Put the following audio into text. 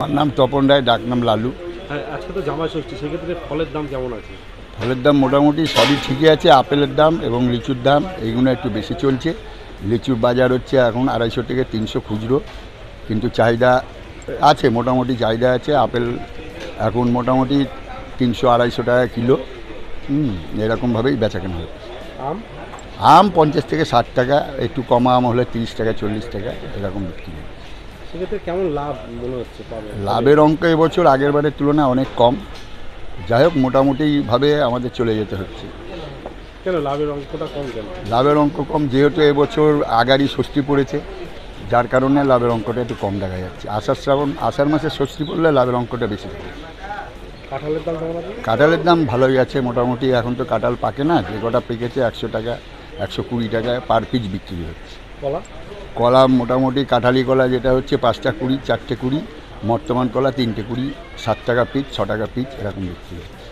আমার নাম তপন রায় ডাক নাম লালু। হ্যাঁ আজকে তো ষষ্ঠী সেক্ষেত্রে ফলের দাম কেমন আছে? ফলের দাম মোটামুটি সবই ঠিকই আছে আপেলের দাম এবং লিচুর দাম এইগুলো একটু বেশি চলছে। লিচুর বাজার হচ্ছে এখন আড়াইশো থেকে তিনশো খুচরো কিন্তু চাহিদা আছে মোটামুটি চাহিদা আছে। আপেল এখন মোটামুটি তিনশো আড়াইশো টাকা কিলো। হুম এরকমভাবেই বেচাকেনা হয়। আম? আম পঞ্চাশ থেকে ষাট টাকা একটু কম আম হলে তিরিশ টাকা চল্লিশ টাকা এরকম বিক্রি হয়। সেক্ষেত্রে কেমন লাভ মনে হচ্ছে লাভের অঙ্ক এবছর আগের বারের তুলনায় অনেক কম। যাই হোক মোটামুটিভাবে আমাদের চলে যেতে হচ্ছে। কেন লাভের অঙ্কটা কম কেন? লাভের অঙ্ক কম যেহেতু এবছর আগারই ষষ্ঠী পড়েছে যার কারণে লাভের অঙ্কটা একটু কম দেখা যাচ্ছে। আষাঢ় শ্রাবণ আষাঢ় মাসে ষষ্ঠী পড়লে লাভের অঙ্কটা বেশি কাঁঠালের দাম কাঁঠালের দাম ভালোই আছে মোটামুটি এখন তো কাঁঠাল পাকে না যে কটা পেকেছে একশো টাকা একশো কুড়ি টাকা পার পিস বিক্রি হচ্ছে। কলা কলা মোটামুটি কাঁঠালি কলা যেটা হচ্ছে পাঁচটা কুড়ি, চারটে কুড়ি, বর্তমান কলা তিনটে কুড়ি সাত টাকা পিস ছ টাকা পিস এরকম বিক্রি হচ্ছে।